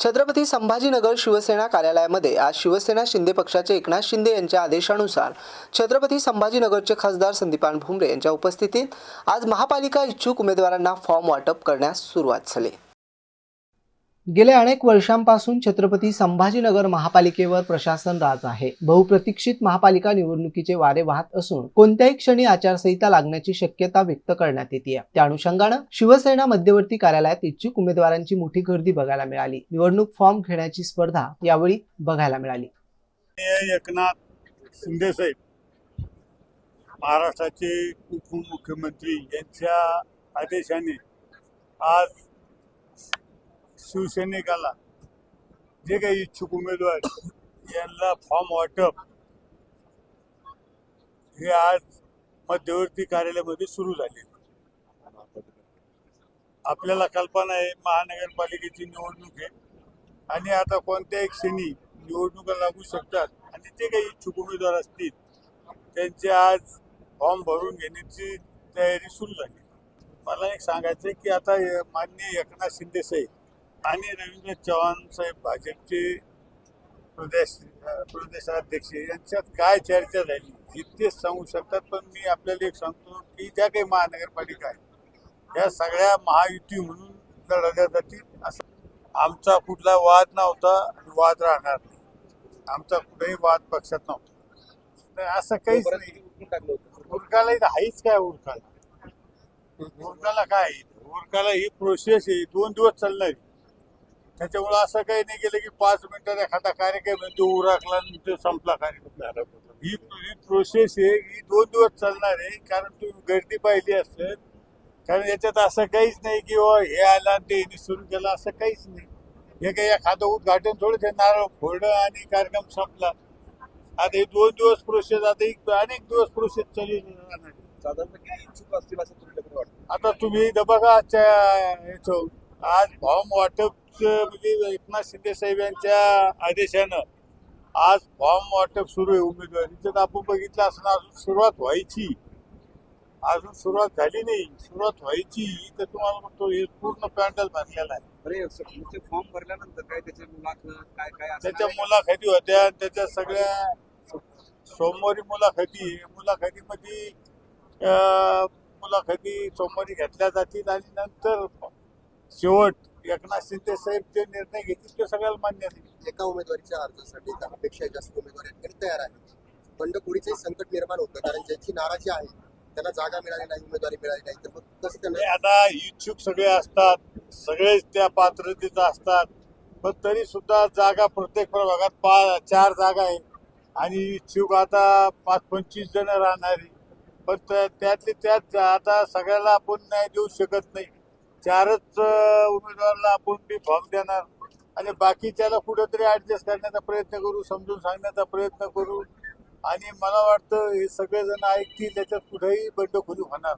छत्रपती संभाजीनगर शिवसेना कार्यालयामध्ये आज शिवसेना शिंदे पक्षाचे एकनाथ शिंदे यांच्या आदेशानुसार छत्रपती संभाजीनगरचे खासदार संदीपान भुमरे यांच्या उपस्थितीत आज महापालिका इच्छुक उमेदवारांना फॉर्म वाटप करण्यास सुरुवात झाली. गेल्या अनेक वर्षांपासून छत्रपती संभाजीनगर महापालिकेवर प्रशासन राज आहे. बहुप्रतीक्षित महापालिका निवडणुकीचे वारे वाहत असून कोणत्याही क्षणी आचारसंहिता लागण्याची शक्यता व्यक्त करण्यात येते. त्या अनुषंगानं शिवसेना मध्यवर्ती कार्यालयात इच्छुक उमेदवारांची मोठी गर्दी बघायला मिळाली. निवडणूक फॉर्म घेण्याची स्पर्धा यावेळी बघायला मिळाली. एकनाथ शिंदे साहेब महाराष्ट्राचे उपमुख्यमंत्री यांच्या आदेशाने आज शिवसैनिकाला जे काही इच्छुक उमेदवार यांना फॉर्म वाटप हे आज मध्यवर्ती कार्यालयामध्ये सुरू झाले. आपल्याला कल्पना आहे महानगरपालिकेची निवडणूक आहे. आणि आता कोणत्याही क्षणी निवडणुका लागू शकतात आणि जे काही इच्छुक उमेदवार असतील त्यांचे आज फॉर्म भरून घेण्याची तयारी सुरू झाली. मला एक सांगायचं आहे की आता माननीय एकनाथ शिंदे साहेब आणि रवींद्र चव्हाण साहेब भाजपचे प्रदेश प्रदेशाध्यक्ष यांच्यात काय चर्चा झाली? हे तेच सांगू शकतात पण मी आपल्याला एक सांगतो की ज्या काही महानगरपालिका आहेत या सगळ्या महायुती म्हणून लढल्या जातील असं. आमचा कुठला वाद नव्हता आणि वाद राहणार नाही. आमचा कुठलाही वाद पक्षात नव्हता. तर असं काहीच नाही. उरकाला इथं आहेच काय उरकाला उरकाला काय? उरकाला ही प्रोसेस आहे. दोन दिवस चालणार आहे. त्याच्यामुळे असं काही नाही केलं की पाच मिनिटात एखादा कार्यक्रम तो उरकला तो संपला कार्यक्रम. ही ही प्रोसेस आहे ही दोन दिवस चालणार आहे कारण तुम्ही गर्दी पाहिली असेल कारण याच्यात असं काहीच नाही की "ओ, हे आला ते सुरू केलं असं काहीच नाही. हे काही एखादं उद्घाटन थोडं ते नारळ फोडलं आणि कार्यक्रम संपला. आता हे दोन दिवस प्रोसेस आता एक अनेक दिवस प्रोसेस चालू राहणार आता तुम्ही बघा आजच्या याचं. आज फॉर्म वाटप म्हणजे एकनाथ शिंदे साहेब यांच्या आदेशानं आज फॉर्म वाटप सुरू आहे. उमेदवारीचं आपण बघितलं असं अजून सुरुवात व्हायची. अजून सुरुवात झाली नाही. सुरुवात व्हायची. तर तुम्हाला म्हणतो हे पूर्ण पॅन्डल भरलेला आहे. नुसते फॉर्म भरल्यानंतर काय त्याचे मुलाखत काय काय असं त्याच्या. मुलाखती होत्या. त्याच्या सगळ्या सोमवारी मुलाखती. मुलाखतीमध्ये मुलाखती सोमवारी घेतल्या जातील आणि नंतर शेवट एकनाथ शिंदे साहेब जे निर्णय घेतील ते सगळ्याला मान्य आहे. एका उमेदवारीच्या अर्जासाठी दहापेक्षा जास्त उमेदवार तयार आहेत. बंडखोरीचे संकट निर्माण होतं कारण ज्यांची नाराजी आहे त्यांना जागा मिळाली नाही उमेदवारी मिळाली नाही तर मग कसं त्यांना आता इच्छुक सगळे असतात सगळेच त्या पात्रतेचा असतात. पण तरी सुद्धा जागा प्रत्येक प्रभागात पा चार जागा आहे आणि इच्छुक आता पाच पंचवीस जण राहणारी. पण त्या- त्यातले त्यात आता सगळ्याला आपण न्याय देऊ शकत नाही. चारच उमेदवाराला आपण बी फॉर्म देणार. आणि बाकीच्याला कुठेतरी ऍडजस्ट करण्याचा प्रयत्न करू समजून सांगण्याचा प्रयत्न करू. आणि मला वाटतं हे सगळेजण ऐकतील त्याच्यात कुठेही बंडखोरी होणार.